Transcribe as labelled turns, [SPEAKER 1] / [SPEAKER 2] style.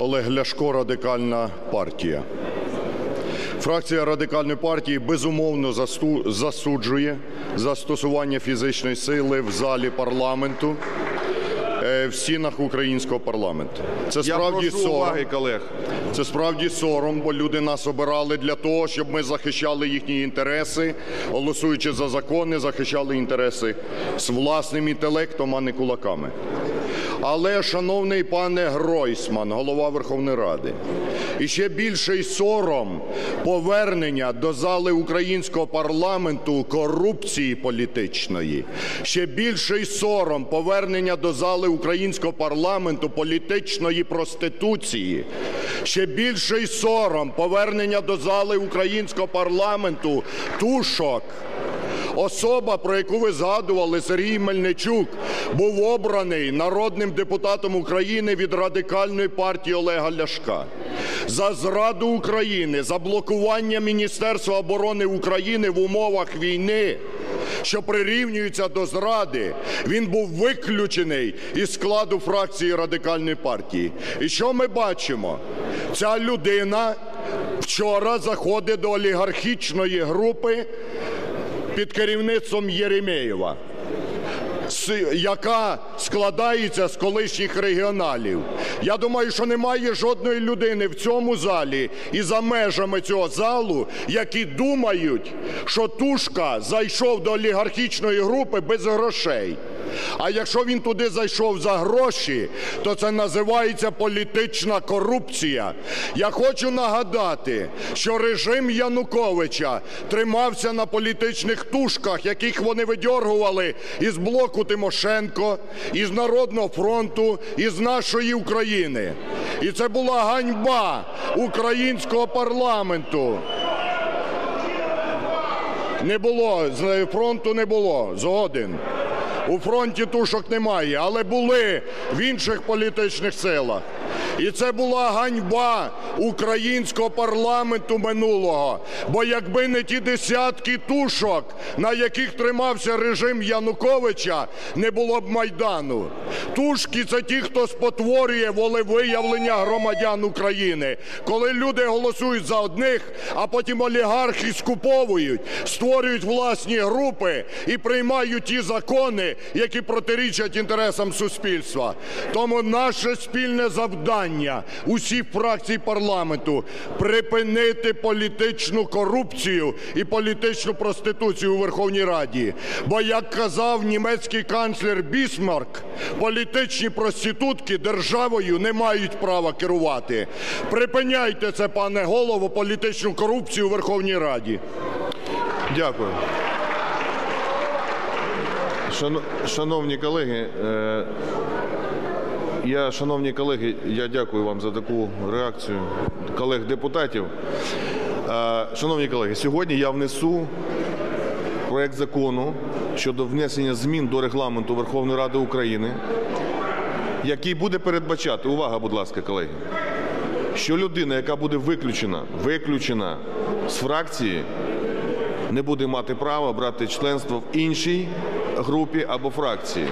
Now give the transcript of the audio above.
[SPEAKER 1] Олег Ляшко, Радикальна партія. Фракція Радикальної партії безумовно засуджує застосування фізичної сили в залі парламенту е, в стінах українського парламенту. Це
[SPEAKER 2] Я
[SPEAKER 1] справді
[SPEAKER 2] прошу уваги, колег.
[SPEAKER 1] Це справді сором, бо люди нас обирали для того, щоб ми захищали їхні інтереси, голосуючи за закони, захищали інтереси з власним інтелектом, а не кулаками. Але, шановний пане Гройсман, голова Верховної Ради, і ще більший сором повернення до зали українського парламенту корупції політичної. Ще більший сором повернення до зали українського парламенту політичної проституції. Ще більший сором повернення до зали українського парламенту тушок. Особа, про яку ви згадували, Сергій Мельничук, був обраний народним депутатом України від радикальної партії Олега Ляшка. За зраду України, за блокування Міністерства оборони України в умовах війни, що прирівнюється до зради, він був виключений із складу фракції радикальної партії. І що ми бачимо? Ця людина вчора заходить до олігархічної групи під керівництвом Єремєєва, яка складається з колишніх регіоналів. Я думаю, що немає жодної людини в цьому залі і за межами цього залу, які думають, що Тушка зайшов до олігархічної групи без грошей. А якщо він туди зайшов за гроші, то це називається політична корупція. Я хочу нагадати, що режим Януковича тримався на політичних тушках, яких вони видьоргували із блоку Тимошенко, із Народного фронту, із нашої України. І це була ганьба українського парламенту. Не було, з фронту не було, згоден. У фронті тушок немає, але були в інших політичних силах. І це була ганьба українського парламенту минулого. Бо якби не ті десятки тушок, на яких тримався режим Януковича, не було б Майдану. Тушки це ті, хто спотворює волевиявлення громадян України. Коли люди голосують за одних, а потім олігархи скуповують, створюють власні групи і приймають ті закони, які протирічать інтересам суспільства. Тому наше спільне завдання усіх фракцій парламенту припинити політичну корупцію і політичну проституцію у Верховній Раді. Бо, як казав німецький канцлер Бісмарк, політичні проститутки державою не мають права керувати. Припиняйте це, пане голово, політичну корупцію у Верховній Раді.
[SPEAKER 2] Дякую. Шановні колеги, е, я, шановні колеги, я дякую вам за таку реакцію колег-депутатів. Е, Шановні колеги, сьогодні я внесу проект закону щодо внесення змін до регламенту Верховної Ради України, який буде передбачати, увага, будь ласка, колеги, що людина, яка буде виключена, виключена з фракції, не буде мати права брати членство в іншій групі або фракції.